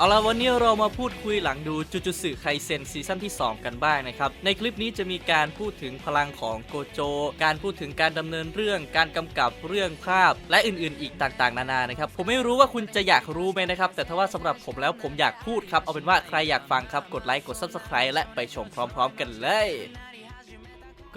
เอาละวันนี้เรามาพูดคุยหลังดูจูจูสึไคเซนซีซั่นที่ 2 กันบ้างนะครับ ในคลิปนี้จะมีการพูดถึงพลังของโกโจ การพูดถึงการดำเนินเรื่อง การกำกับเรื่องภาพ และอื่นๆ อีกต่างๆ นานานะครับ ผมไม่รู้ว่าคุณจะอยากรู้ไหมนะครับ แต่ถ้าว่าสำหรับผมแล้วผมอยากพูดครับ เอาเป็นว่าใครอยากฟังครับ กดไลค์ กด Subscribe และไปชมพร้อม ๆ กันเลย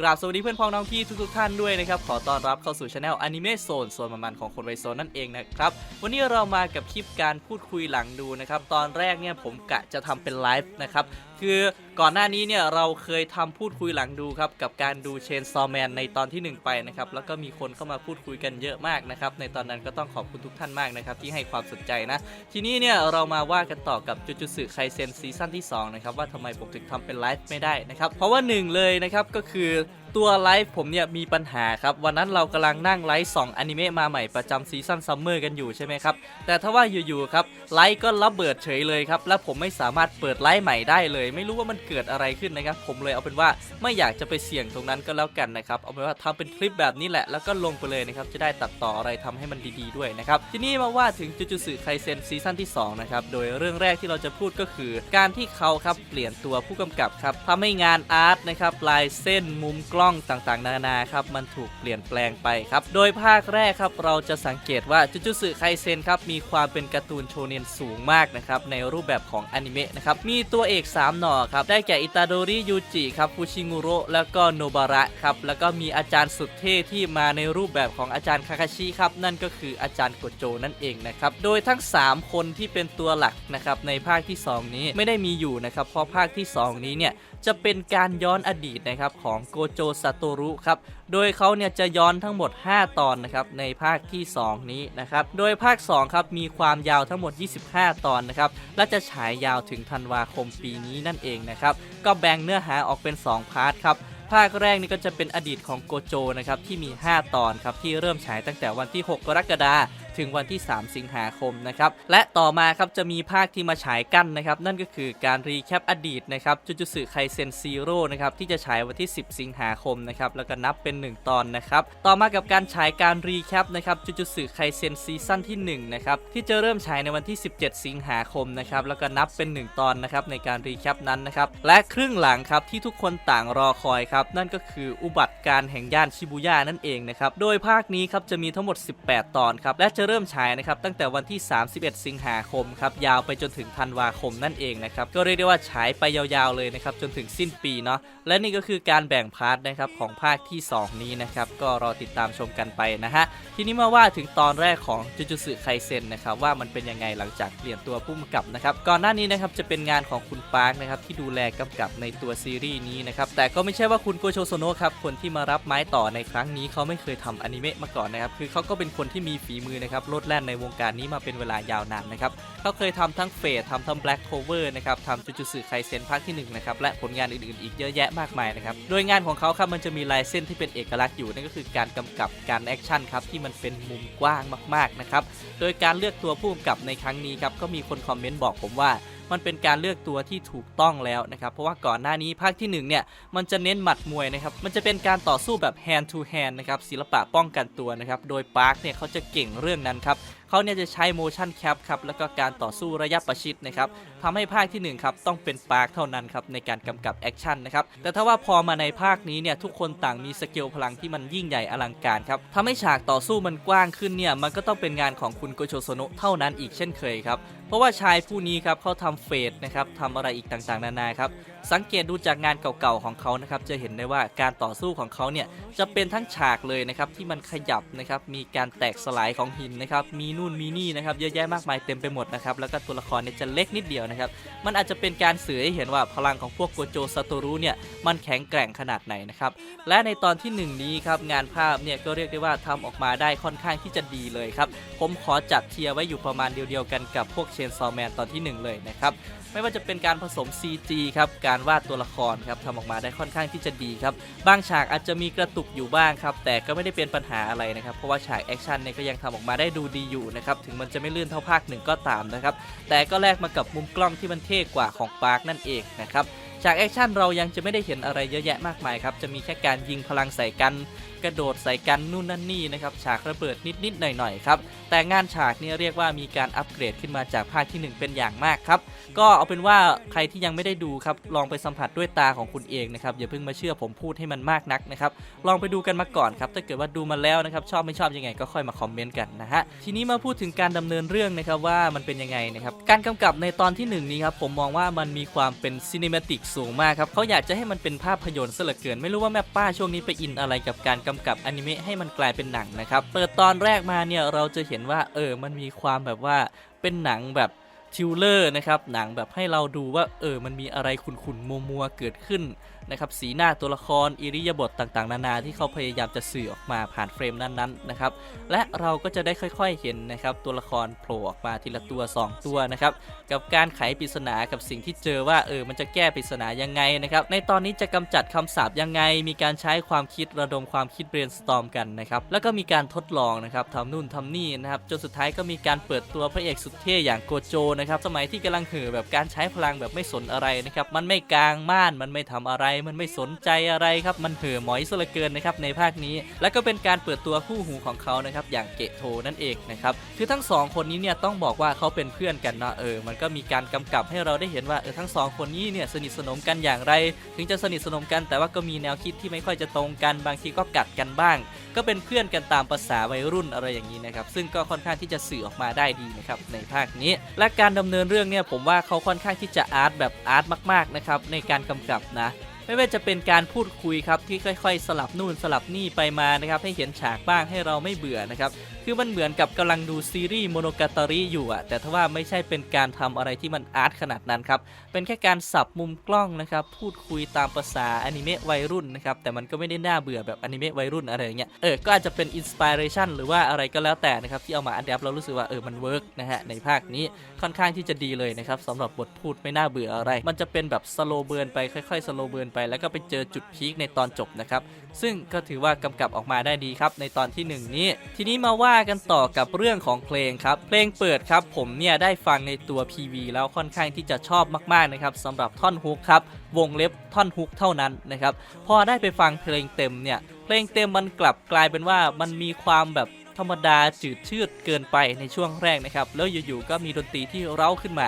กราบสวัสดีเพื่อนพ้องน้องพี่ทุกๆท่านด้วยนะครับ ขอต้อนรับเข้าสู่ช anel อนิเมะโซนโซนมันๆของคนวัยโซนนั่นเองนะครับ วันนี้เรามากับคลิปการพูดคุยหลังดูนะครับ ตอนแรกเนี่ยผมกะจะทำเป็นไลฟ์นะครับ คือก่อนหน้านี้เนี่ยเราเคยทำพูดคุยหลังดูครับ กับการดูเชนซอแมนในตอนทีหนึ่1 ไปนะครับ แล้วก็มีคนเข้ามาพูดคุยกันเยอะมากนะครับ ในตอนนั้นก็ต้องขอบคุณทุกท่านมากนะครับที่ให้ความสนใจนะ ทีนี้เนี่ยเรามาว่ากันต่อกับจูจูสึไคเซนซีซั่นที่2นะครับว่าทำไมผมถึงทำเป็นไลฟ์ไม่ได้นะครับ เพราะว่าหนึ่งเลยนะครับก็คือ ตัวไลฟ์ผมเนี่ยมีปัญหาครับ วันนั้นเรากำลังนั่งไลฟ์2อนิเมะมาใหม่ประจำซีซั่นซัมเมอร์กันอยู่ใช่ไหมครับ แต่ถ้าว่าอยู่ๆครับไลฟ์ก็ระเบิดเฉยเลยครับ และผมไม่สามารถเปิดไลฟ์ใหม่ได้เลย ไม่รู้ว่ามันเกิดอะไรขึ้นนะครับ ผมเลยเอาเป็นว่าไม่อยากจะไปเสี่ยงตรงนั้นก็แล้วกันนะครับ เอาเป็นว่าทำเป็นคลิปแบบนี้แหละ แล้วก็ลงไปเลยนะครับ จะได้ตัดต่ออะไรทำให้มันดีๆด้วยนะครับ ทีนี้มาว่าถึงจูจูสึไคเซนซีซั่นที่2นะครับ โดยเรื่องแรกที่เราจะพูดก็คือ การที่เขาครับเปลี่ยนตัวผู้กำกับครับทำให้งานอาร์ตนะครับลายเส้นมุมกล้องต่างๆ นานาครับมันถูกเปลี่ยนแปลงไปครับโดยภาคแรกครับเราจะสังเกตว่าจูจูสึไคเซนครับมีความเป็นการ์ตูนโชเนนสูงมากนะครับในรูปแบบของอนิเมะนะครับมีตัวเอก 3 หน่อครับได้แก่อิตาโดริยูจิครับฟูชิงุโระแล้วก็โนบาระครับแล้วก็มีอาจารย์สุดเท่ที่มาในรูปแบบของอาจารย์คาคาชิครับนั่นก็คืออาจารย์โกโจนั่นเองนะครับโดยทั้ง 3 คนที่เป็นตัวหลักนะครับในภาคที่ 2 นี้ไม่ได้มีอยู่นะครับเพราะภาคที่ 2 นี้เนี่ยจะเป็นการย้อนอดีตนะครับของโกโจซาโตรุครับ โดยเขาเนี่ยจะย้อนทั้งหมด 5 ตอนนะครับในภาคที่ 2 นี้นะครับ โดยภาค2ครับมีความยาวทั้งหมด 25 ตอนนะครับ และจะฉายยาวถึงธันวาคมปีนี้นั่นเองนะครับ ก็แบ่งเนื้อหาออกเป็น 2 พาร์ทครับภาคแรกนี่ก็จะเป็นอดีตของโกโจนะครับที่มี 5 ตอนครับที่เริ่มฉายตั้งแต่วันที่ 6 กรกฎาคม ถึงวันที่ 3 สิงหาคมนะครับและต่อมาครับจะมีภาคที่มาฉายกั้นนะครับนั่นก็คือการรีแคปอดีตนะครับจูจูสึไคเซนซีโร่นะครับที่จะฉายวันที่ 10 สิงหาคมนะครับแล้วก็นับเป็น 1 ตอนนะครับต่อมากับการฉายการรีแคปนะครับจูจูสึไคเซนซีซั่นที่1นะครับที่จะเริ่มฉายในวันที่ 17 สิงหาคมนะครับแล้วก็นับเป็น 1 ตอนนะครับในการรีแคปนั้นนะครับและครึ่งหลังครับที่ทุกคนต่างรอคอยครับนั่นก็คืออุบัติการณ์แห่งย่านชิบูย่านั่นเองนะครับโดยภาคนี้ครับจะมีทั้งหมด 18 ตอนครับและจะะเริ่มฉายนะครับตั้งแต่วันที่ 31 สิงหาคมครับยาวไปจนถึงธันวาคมนั่นเองนะครับก็เรียกได้ว่าฉายไปยาวๆเลยนะครับจนถึงสิ้นปีเนาะและนี่ก็คือการแบ่งพาร์ทนะครับของภาคที่ 2 นี้นะครับก็รอติดตามชมกันไปนะฮะทีนี้มาว่าถึงตอนแรกของจูจูสึไคเซนนะครับว่ามันเป็นยังไงหลังจากเปลี่ยนตัวผู้กำกับนะครับก่อนหน้านี้นะครับจะเป็นงานของคุณปาร์คนะครับที่ดูแลกำกับในตัวซีรีส์นี้นะครับแต่ก็ไม่ใช่ว่าคุณโกโชโซโนะครับคนที่มารับไม้ต่อในครั้งนี้เขาไม่เคยทำอนิเมะมาก่อนนะครับคือเขาก็เป็นคนที่มีฝีมือนะครับโลดแล่นในวงการนี้มาเป็นเวลายาวนานนะครับเขาเคยทำทั้งเฟสทำทั้งแบล็กโคเวอร์นะครับทำจูจูสึไคเซนภาคที่1นะครับและผลงานอื่นๆอีกเยอะแยะมากมายนะครับโดยงานของเขาครับมันจะมีลายเส้นที่เป็นเอกลักษณ์อยู่นั่นก็คือการกำกับการแอคชั่นครับที่มันเป็นมุมกว้างมากๆนะครับโดยการเลือกตัวผู้กำกับในครั้งนี้ครับก็มีคนคอมเมนต์บอกผมว่า มันเป็นการเลือกตัวที่ถูกต้องแล้วนะครับเพราะว่าก่อนหน้านี้ภาคที่1เนี่ยมันจะเน้นหมัดมวยนะครับมันจะเป็นการต่อสู้แบบ hand to hand นะครับศิลปะป้องกันตัวนะครับโดยปาร์คเนี่ยเขาจะเก่งเรื่องนั้นครับ เขาเนี่ยจะใช้ motion cap ครับแล้วก็การต่อสู้ระยะประชิดนะครับทำให้ภาคที่1ครับต้องเป็นปาร์คเท่านั้นครับในการกำกับแอคชั่นนะครับแต่ถ้าว่าพอมาในภาคนี้เนี่ยทุกคนต่างมีสเกลพลังที่มันยิ่งใหญ่อลังการครับทำให้ฉากต่อสู้มันกว้างขึ้นเนี่ยมันก็ต้องเป็นงานของคุณโกโชโซโนะเท่านั้นอีกเช่นเคยครับเพราะว่าชายผู้นี้ครับเขาทำเฟสนะครับทำอะไรอีกต่างๆ นานาครับ สังเกตดูจากงานเก่าๆของเขานะครับจะเห็นได้ว่าการต่อสู้ของเขาเนี่ยจะเป็นทั้งฉากเลยนะครับที่มันขยับนะครับมีการแตกสลายของหินนะครับมีนู่นมีนี่นะครับเยอะแยะมากมายเต็มไปหมดนะครับแล้วก็ตัวละครเนี่ยจะเล็กนิดเดียวนะครับมันอาจจะเป็นการสื่อให้เห็นว่าพลังของพวกโกโจซาโตรุเนี่ยมันแข็งแกร่งขนาดไหนนะครับและในตอนที่หนึ่งนี้ครับงานภาพเนี่ยก็เรียกได้ว่าทำออกมาได้ค่อนข้างที่จะดีเลยครับผมขอจัดเทียร์ไว้อยู่ประมาณเดียวๆกันกับพวกเชนซอแมนตอนที่หนึ่งเลยนะครับ ไม่ว่าจะเป็นการผสม CG ครับการวาดตัวละครครับทำออกมาได้ค่อนข้างที่จะดีครับบางฉากอาจจะมีกระตุกอยู่บ้างครับแต่ก็ไม่ได้เป็นปัญหาอะไรนะครับเพราะว่าฉากแอคชั่นเนี่ยก็ยังทำออกมาได้ดูดีอยู่นะครับถึงมันจะไม่ลื่นเท่าภาคหนึ่งก็ตามนะครับแต่ก็แลกมากับมุมกล้องที่มันเท่กว่าของปาร์คนั่นเองนะครับฉากแอคชั่นเรายังจะไม่ได้เห็นอะไรเยอะแยะมากมายครับจะมีแค่การยิงพลังใส่กัน กระโดดใส่กันนู่นนั่นนี่นะครับฉากระเบิดนิดๆหน่อยๆครับแต่งานฉากเนี่ยเรียกว่ามีการอัปเกรดขึ้นมาจากภาคทีหนึ่1 เป็นอย่างมากครับก็เอาเป็นว่าใครที่ยังไม่ได้ดูครับลองไปสัมผัสด้วยตาของคุณเองนะครับอย่าเพิ่งมาเชื่อผมพูดให้มันมากนักนะครับลองไปดูกันมาก่อนครับถ้าเกิดว่าดูมาแล้วนะครับชอบไม่ชอบยังไงก็ค่อยมาคอมเมนต์กันนะฮะทีนี้มาพูดถึงการดำเนินเรื่องนะครับว่ามันเป็นยังไงนะครับการกำกับในตอนที่หนึ่งนี้ครับผมมองว่ามันมีความเป็นซีนิเมติกสูงมากครับเขาอยากจะให้มันเป็นภาพยนตร์ซะเหลือเกิน ไม่รู้ว่าแม่ป้าช่วงนี้ไปอินอะไรกับการกำกับอนิเมะให้มันกลายเป็นหนังนะครับเปิดตอนแรกมาเนี่ยเราจะเห็นว่าเออมันมีความแบบว่าเป็นหนังแบบทิวเลอร์นะครับหนังแบบให้เราดูว่าเออมันมีอะไรขุ่นๆมัวๆเกิดขึ้นนะครับสีหน้าตัวละครอิริยาบถต่างๆ นานาที่เขาพยายามจะสื่อออกมาผ่านเฟรมนั้นๆนะครับและเราก็จะได้ค่อยๆเห็นนะครับตัวละครโผล่ออกมาทีละตัว 2 ตัวนะครับกับการไขปริศนากับสิ่งที่เจอว่าเออมันจะแก้ปริศนายังไงนะครับในตอนนี้จะกำจัดคำสาปยังไง มีการใช้ความคิดระดมความคิดเบรนสตอมกันนะครับแล้วก็มีการทดลองนะครับทำนู่นทำนี่นะครับจนสุดท้ายก็มีการเปิดตัวพระเอกสุดเท่อย่างโกโจนะครับสมัยที่กำลังเห่อแบบการใช้พลังแบบไม่สนอะไรนะครับมันไม่กลางม่านมันไม่ทำอะไรมันไม่สนใจอะไรครับ มันเห่อหมอยซะเหลือเกินนะครับในภาคนี้ แล้วก็เป็นการเปิดตัวคู่หูของเขานะครับอย่างเกะโทนั่นเองนะครับคือทั้งสองคนนี้เนี่ยต้องบอกว่าเขาเป็นเพื่อนกันเนาะเออมันก็มีการกำกับให้เราได้เห็นว่าเออทั้งสองคนนี้เนี่ยสนิทสนมกันอย่างไร ถึงจะสนิทสนมกันแต่ว่าก็มีแนวคิดที่ไม่ค่อยจะตรงกันบางทีก็กัดกันบ้าง ก็เป็นเพื่อนกันตามภาษาวัยรุ่นอะไรอย่างนี้นะครับซึ่งก็ค่อนข้างที่จะสื่อออกมาได้ดีนะครับในภาคนี้ และการดำเนินเรื่องเนี่ยผมว่าเขาค่อนข้างที่จะอาร์ตแบบอาร์ตมากๆนะครับในการกำกับนะ ไม่ว่าจะเป็นการพูดคุยครับที่ค่อย ๆ สลับนู่นสลับนี่ไปมานะครับให้เห็นฉากบ้างให้เราไม่เบื่อนะครับคือมันเหมือนกับกำลังดูซีรีส์โมโนกาตาริอยู่อะแต่ถ้าว่าไม่ใช่เป็นการทำอะไรที่มันอาร์ตขนาดนั้นครับ เป็นแค่การสับมุมกล้องนะครับ พูดคุยตามภาษาอนิเมะวัยรุ่นนะครับ แต่มันก็ไม่ได้น่าเบื่อแบบอนิเมะวัยรุ่นอะไรอย่างเงี้ย เออ ก็อาจจะเป็นอินสปิเรชันหรือว่าอะไรก็แล้วแต่นะครับ ที่เอามาอัดแอปเรารู้สึกว่าเออ มันเวิร์กนะฮะ ในภาคนี้ค่อนข้างที่จะดีเลยนะครับสำหรับบทพูดไม่น่าเบื่ออะไร มันจะเป็นแบบสโลเบิร์นไปค่อยๆสโลเบิร์นไป แล้วก็ไปเจอจุดพีคในตอนจบนะครับ ซึ่งก็ถือว่ากำกับออกมาได้ดีครับในตอนที่หนึ่งนี้ ทีนี้มาว่ากันต่อกับเรื่องของเพลงครับ เพลงเปิดครับผมเนี่ยได้ฟังในตัว PV แล้วค่อนข้างที่จะชอบมากๆนะครับสำหรับท่อนฮุกครับวงเล็บท่อนฮุกเท่านั้นนะครับพอได้ไปฟังเพลงเต็มเนี่ยเพลงเต็มมันกลับกลายเป็นว่ามันมีความแบบธรรมดาจืดชืดเกินไปในช่วงแรกนะครับแล้วอยู่ๆก็มีดนตรีที่เร้าขึ้นมา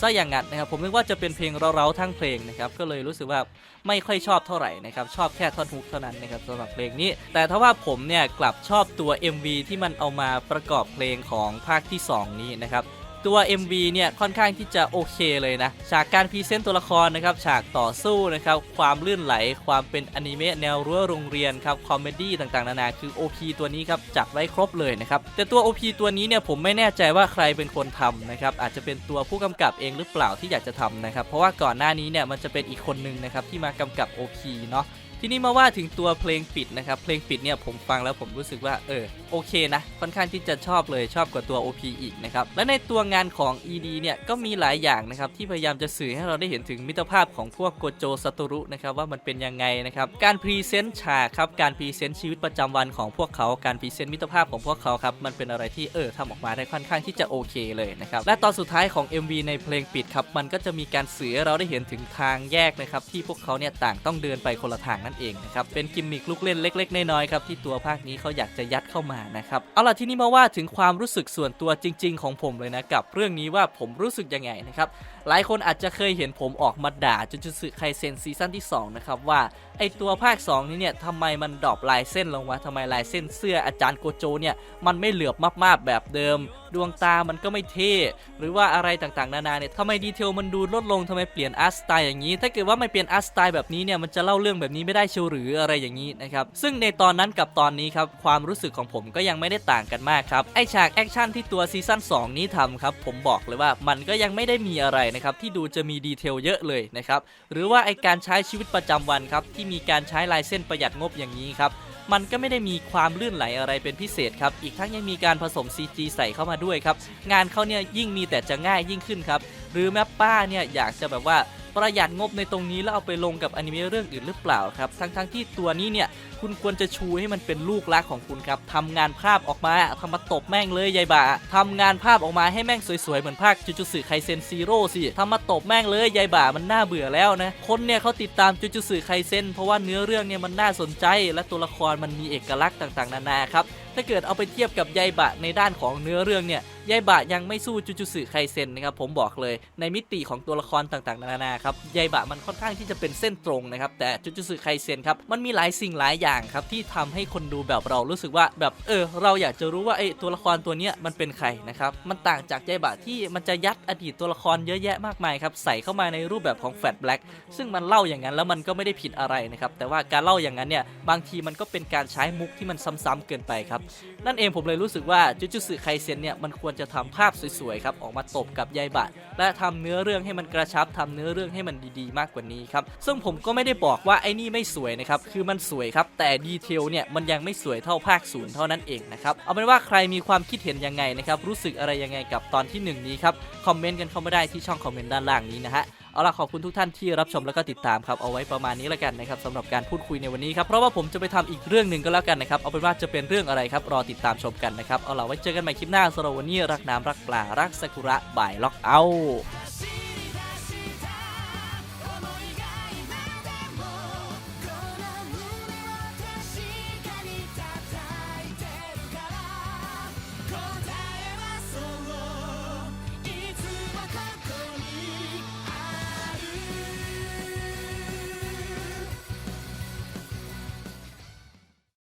ซะอย่างงั้นนะครับผมนึกว่าจะเป็นเพลงเร้าๆทั้งเพลงนะครับก็เลยรู้สึกว่าไม่ค่อยชอบเท่าไหร่นะครับชอบแค่ท่อนฮุกเท่านั้นนะครับสำหรับเพลงนี้ แต่ถ้าว่าผมเนี่ยกลับชอบตัว MV ที่มันเอามาประกอบเพลงของภาคที่ 2 นี้นะครับ ตัว MV เนี่ยค่อนข้างที่จะโอเคเลยนะ ฉากการพรีเซนต์ตัวละครนะครับ ฉากต่อสู้นะครับ ความลื่นไหล ความเป็นอนิเมะแนวรั้วโรงเรียนครับ คอมเมดี้ต่างๆ นานาคือ OP ตัวนี้ครับ จัดไว้ครบเลยนะครับ แต่ตัว OP ตัวนี้เนี่ยผมไม่แน่ใจว่าใครเป็นคนทำนะครับ อาจจะเป็นตัวผู้กำกับเองหรือเปล่าที่อยากจะทำนะครับ เพราะว่าก่อนหน้านี้เนี่ยมันจะเป็นอีกคนนึงนะครับที่มากำกับ OP เนาะ ทีนี้มาว่าถึงตัวเพลงปิดนะครับ เพลงปิดเนี่ยผมฟังแล้วผมรู้สึกว่าเออโอเคนะ ค่อนข้างที่จะชอบเลยชอบกว่าตัว OP อีกนะครับ และในตัวงานของ ED เนี่ยก็มีหลายอย่างนะครับที่พยายามจะสื่อให้เราได้เห็นถึงมิตรภาพของพวกโกโจซาโตรุนะครับว่ามันเป็นยังไงนะครับ การพรีเซนต์ฉากครับ การพรีเซนต์ชีวิตประจำวันของพวกเขา การพรีเซนต์มิตรภาพของพวกเขาครับ มันเป็นอะไรที่เออทำออกมาได้ค่อนข้างที่จะโอเคเลยนะครับ และตอนสุดท้ายของ MV ในเพลงปิดครับ มันก็จะมีการสื่อเราได้เห็นถึงทางแยกนะครับที่พวกเขาเนี่ยต่างต้องเดินไปคนละทางนั่นเองนะครับเป็นกิมมิคลูกเล่นเล็ก ๆ น้อยๆครับที่ตัวภาคนี้เขาอยากจะยัดเข้ามานะครับเอาล่ะที่นี้มาว่าถึงความรู้สึกส่วนตัวจริง ๆ ของผมเลยนะกับเรื่องนี้ว่าผมรู้สึกยังไงนะครับหลายคนอาจจะเคยเห็นผมออกมาด่าจนจุสึไคเซนซีซั่นที่2นะครับว่าไอตัวภาค 2 นี้เนี่ยทำไมมันดรอปลายเส้นลงวะทำไมลายเส้นเสื้ออาจารย์โกโจเนี่ยมันไม่เหลือบมากๆแบบเดิม ดวงตามันก็ไม่เท่หรือว่าอะไรต่างๆ นานาเนี่ยทำไมดีเทลมันดูลดลงทำไมเปลี่ยนอาร์ตสไตล์อย่างนี้ ถ้าเกิดว่าไม่เปลี่ยนอาร์ตสไตล์แบบนี้เนี่ยมันจะเล่าเรื่องแบบนี้ไม่ได้เชียวหรืออะไรอย่างนี้นะครับซึ่งในตอนนั้นกับตอนนี้ครับความรู้สึกของผมก็ยังไม่ได้ต่างกันมากครับไอฉากแอคชั่นที่ตัวซีซั่น2 นี้ทำครับผมบอกเลยว่ามันก็ยังไม่ได้มีอะไรนะครับที่ดูจะมีดีเทลเยอะเลยนะครับหรือว่าไอการใช้ชีวิตประจำวันครับที่มีการใช้ลายเส้นประหยัดงบอย่างนี้ครับ มันก็ไม่ได้มีความลื่นไหลอะไรเป็นพิเศษครับ อีกทั้งยังมีการผสม CG ใส่เข้ามาด้วยครับ งานเขาเนี่ยยิ่งมีแต่จะง่ายยิ่งขึ้นครับ หรือแม่ป้าเนี่ยอยากจะแบบว่า ประหยัดงบในตรงนี้แล้วเอาไปลงกับอนิเมะเรื่องอื่นหรือเปล่าครับ ทั้งๆที่ตัวนี้เนี่ยคุณควรจะชูให้มันเป็นลูกรักของคุณครับทำงานภาพออกมาทำมาตบแม่งเลยยายบ่าทำงานภาพออกมาให้แม่งสวยๆ เหมือนภาคจูจูสึไคเซนซีโร่สิทำมาตบแม่งเลยยายบ่ามันน่าเบื่อแล้วนะคนเนี่ยเขาติดตามจูจูสึไคเซนเพราะว่าเนื้อเรื่องเนี่ยมันน่าสนใจ และตัวละครมันมีเอกลักษณ์ต่างๆ นานาครับถ้าเกิดเอาไปเทียบกับยายบะในด้านของเนื้อเรื่องเนี่ย ยายบะยังไม่สู้จูจูสึไคเซนนะครับผมบอกเลยในมิติของตัวละครต่างๆ นานาครับยายบะมันค่อนข้างที่จะเป็นเส้นตรงนะครับแต่จูจูสึไคเซนครับมันมีหลายสิ่งหลายอย่างครับที่ทำให้คนดูแบบเรารู้สึกว่าแบบเออเราอยากจะรู้ว่าไอ้ตัวละครตัวเนี้ยมันเป็นใครนะครับมันต่างจากยายบะที่มันจะยัดอดีตตัวละครเยอะแยะมากมายครับใส่เข้ามาในรูปแบบของแฟลชแบล็กซึ่งมันเล่าอย่างนั้นแล้วมันก็ไม่ได้ผิดอะไรนะครับแต่ว่าการเล่าอย่างนั้นเนี่ยบางทีมันก็เป็นการใช้มุกที่มันซ้ำๆเกินไปครับนั่นเองผมเลยรู้สึกว่าจูจูสึไคเซนเนี่ยมันควรจะทำภาพสวยๆครับออกมาตบกับยายบะ และทำเนื้อเรื่องให้มันกระชับทำเนื้อเรื่องให้มันดีๆ มากกว่านี้ครับซึ่งผมก็ไม่ได้บอกว่าไอ้นี่ไม่สวยนะครับคือมันสวยครับแต่ดีเทลเนี่ยมันยังไม่สวยเท่าภาคศูนย์เท่านั้นเองนะครับเอาเป็นว่าใครมีความคิดเห็นยังไงนะครับรู้สึกอะไรยังไงกับตอนที่หนึ่งนี้ครับคอมเมนต์กันเข้ามาได้ที่ช่องคอมเมนต์ด้านล่างนี้นะฮะ เอาล่ะขอบคุณทุกท่านที่รับชมแล้วก็ติดตามครับเอาไว้ประมาณนี้แล้วกันนะครับสำหรับการพูดคุยในวันนี้ครับเพราะว่าผมจะไปทำอีกเรื่องหนึ่งก็แล้วกันนะครับเอาเป็นว่าจะเป็นเรื่องอะไรครับรอติดตามชมกันนะครับเอาล่ะไว้เจอกันใหม่คลิปหน้าสำหรับวันนี้รักน้ำรักปลารักซากุระบายล็อกเอา